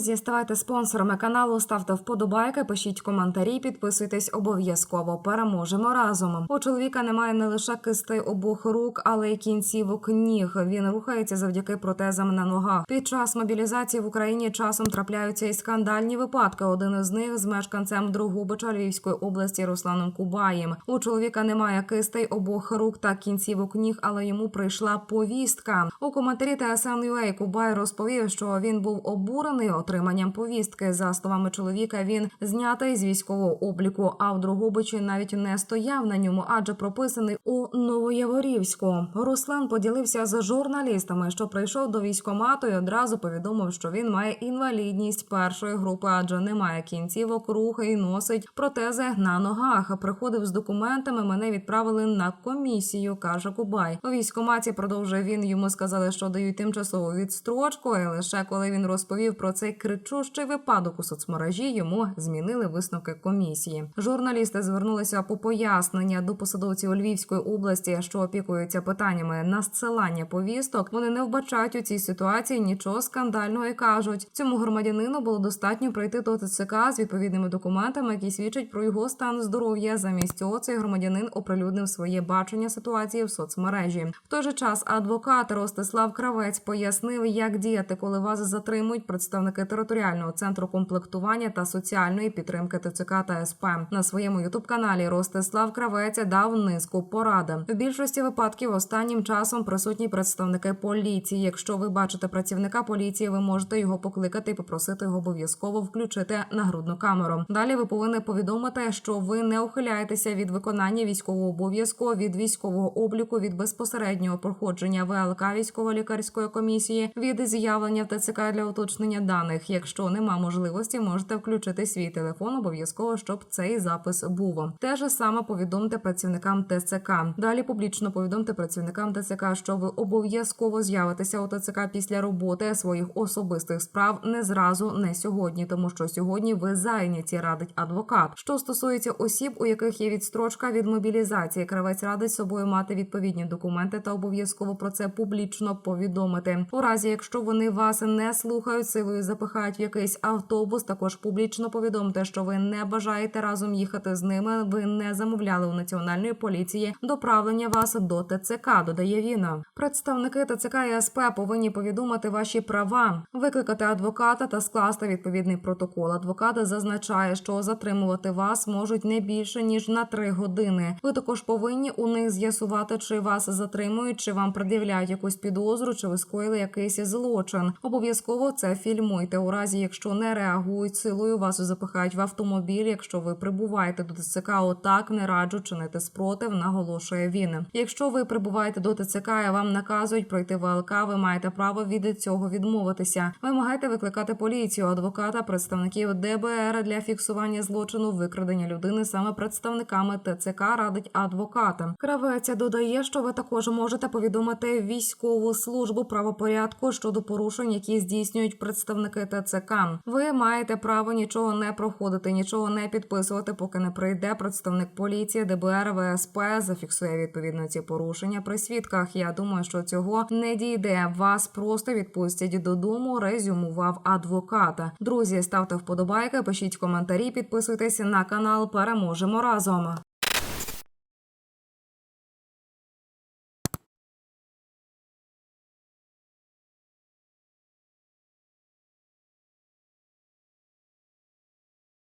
Друзі, ставайте спонсорами каналу, ставте вподобайки, пишіть коментарі, підписуйтесь обов'язково. Переможемо разом. У чоловіка немає не лише кистей обох рук, але й кінцівок ніг. Він рухається завдяки протезам на ногах. Під час мобілізації в Україні часом трапляються і скандальні випадки. Один із них з мешканцем Другобича Львівської області Русланом Кубаєм. У чоловіка немає кистей обох рук та кінцівок ніг, але йому прийшла повістка. У коментарі TSN.ua Кубай розповів, що він був обурений отриманням повістки. За словами чоловіка, він знятий з військового обліку, а в Другобичі навіть не стояв на ньому, адже прописаний у Новояворівську. Руслан поділився з журналістами, що прийшов до військомату і одразу повідомив, що він має інвалідність першої групи, адже немає кінцівок, рухи і носить протези на ногах. Приходив з документами. Мене відправили на комісію, каже Кубай. У військоматі продовжує він. Йому сказали, що дають тимчасову відстрочку. І лише коли він розповів про цей кричущий випадок у соцмережі, йому змінили висновки комісії. Журналісти звернулися по пояснення до посадовців Львівської області, що опікуються питаннями надсилання повісток. Вони не вбачають у цій ситуації нічого скандального і кажуть, цьому громадянину було достатньо прийти до ТЦК з відповідними документами, які свідчать про його стан здоров'я. Замість цього цей громадянин оприлюднив своє бачення ситуації в соцмережі. В той же час адвокат Ростислав Кравець пояснив, як діяти, коли вас затримують представники територіального центру комплектування та соціальної підтримки ТЦК та СП. На своєму ютуб каналі Ростислав Кравець дав низку поради. В більшості випадків останнім часом присутні представники поліції. Якщо ви бачите працівника поліції, ви можете його покликати і попросити його обов'язково включити нагрудну камеру. Далі ви повинні повідомити, що ви не ухиляєтеся від виконання військового обов'язку, від військового обліку, від безпосереднього проходження ВЛК військово-лікарської комісії, від з'явлення ТЦК для уточнення даних. Якщо нема можливості, можете включити свій телефон обов'язково, щоб цей запис був. Те ж саме повідомте працівникам ТЦК. Далі публічно повідомте працівникам ТЦК, що ви обов'язково з'явитеся у ТЦК після роботи своїх особистих справ не зразу, не сьогодні, тому що сьогодні ви зайняті, радить адвокат. Що стосується осіб, у яких є відстрочка від мобілізації, кравець радить собою мати відповідні документи та обов'язково про це публічно повідомити. У разі, якщо вони вас не слухають, силою запихають в якийсь автобус, також публічно повідомте, що ви не бажаєте разом їхати з ними. Ви не замовляли у національної поліції доправлення вас до ТЦК. Додає він. Представники ТЦК і СП повинні повідомити ваші права, викликати адвоката та скласти відповідний протокол. Адвокат зазначає, що затримувати вас можуть не більше ніж на три години. Ви також повинні у них з'ясувати, чи вас затримують, чи вам пред'являють якусь підозру, чи ви скоїли якийсь злочин. Обов'язково це фільмуйте. У разі, якщо не реагують силою, вас запихають в автомобіль. Якщо ви прибуваєте до ТЦК, отак не раджу чинити спротив, наголошує він. Якщо ви прибуваєте до ТЦК і вам наказують пройти ВЛК, ви маєте право від цього відмовитися. Вимагайте викликати поліцію, адвоката, представників ДБР для фіксування злочину викрадення людини саме представниками ТЦК радить адвоката. Кравець додає, що ви також можете повідомити військову службу правопорядку щодо порушень, які здійснюють представники ТЦК. Ви маєте право нічого не проходити, нічого не підписувати, поки не прийде представник поліції, ДБР, ВСП, зафіксує відповідно ці порушення при свідках. Я думаю, що цього не дійде. Вас просто відпустять додому. Резюмував адвоката. Друзі, ставте вподобайки, пишіть коментарі, підписуйтесь на канал. Переможемо разом.